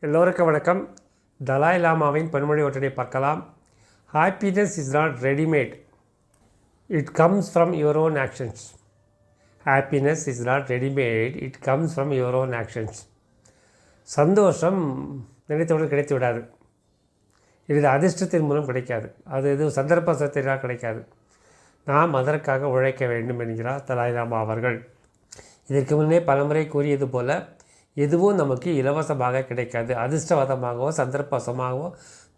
எல்லோருக்கும் வணக்கம். தலாய் லாமாவின் பன்மொழி ஒற்றனை பார்க்கலாம். Happiness is not readymade it comes from your own actions happiness is not readymade it comes from your own actions சந்தோஷம் நினைத்தவுடன் கிடைத்து விடாது இது அதிர்ஷ்டத்தின் மூலம் கிடைக்காது. அது எதுவும் சந்தர்ப்ப சத்திராக கிடைக்காது. நாம் அதற்காக உழைக்க வேண்டும் என்கிறார் தலாய் லாமா அவர்கள். இதற்கு முன்னே பலமுறை கூறியது போல எதுவும் நமக்கு இலவசமாக கிடைக்காது. அதிர்ஷ்டவாதமாகவோ சந்தர்ப்பசமாகவோ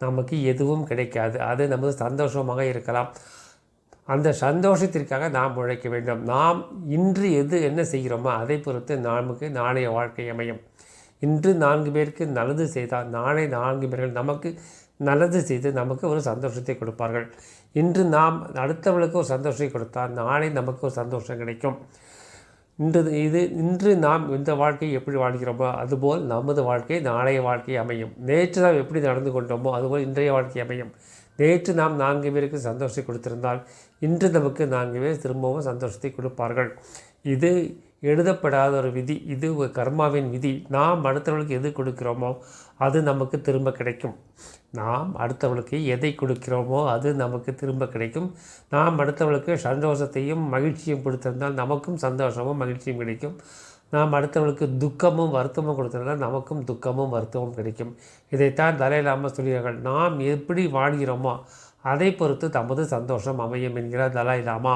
நமக்கு எதுவும் கிடைக்காது. அது நமது சந்தோஷமாக இருக்கலாம். அந்த சந்தோஷத்திற்காக நாம் உழைக்க வேண்டும். நாம் இன்று எது என்ன செய்கிறோமோ அதை பொறுத்து நமக்கு நாளைய வாழ்க்கை அமையும். இன்று நான்கு பேருக்கு நல்லது செய்தால் நாளை நான்கு பேர்கள் நமக்கு நல்லது செய்து நமக்கு ஒரு சந்தோஷத்தை கொடுப்பார்கள். இன்று நாம் அடுத்தவர்களுக்கு ஒரு சந்தோஷத்தை கொடுத்தால் நாளை நமக்கு ஒரு சந்தோஷம் கிடைக்கும். இன்று இது இன்று நாம் இந்த வாழ்க்கையை எப்படி வாழ்கிறோமோ அதுபோல் நமது வாழ்க்கை நாளைய வாழ்க்கை அமையும். நேற்று நாம் எப்படி நடந்து கொண்டோமோ அதுபோல் இன்றைய வாழ்க்கை அமையும். நேற்று நாம் நான்கு பேருக்கு சந்தோஷத்தை கொடுத்திருந்தால் இன்று நமக்கு நான்கு பேர் திரும்பவும் சந்தோஷத்தை கொடுப்பார்கள். இது எழுதப்படாத ஒரு விதி. இது கர்மாவின் விதி. நாம் அடுத்தவர்களுக்கு எது கொடுக்கிறோமோ அது நமக்கு திரும்ப கிடைக்கும். நாம் அடுத்தவர்களுக்கு எதை கொடுக்கிறோமோ அது நமக்கு திரும்ப கிடைக்கும். நாம் அடுத்தவர்களுக்கு சந்தோஷத்தையும் மகிழ்ச்சியும் கொடுத்திருந்தால் நமக்கும் சந்தோஷமும் மகிழ்ச்சியும் கிடைக்கும். நாம் அடுத்தவர்களுக்கு துக்கமும் வருத்தமும் கொடுத்திருந்தால் நமக்கும் துக்கமும் வருத்தமும் கிடைக்கும். இதைத்தான் தலையிலாமல் சொல்கிறார்கள். நாம் எப்படி வாழ்கிறோமோ அதை பொறுத்து தமது சந்தோஷம் அமையும் என்கிறார் தலாய் லாமா.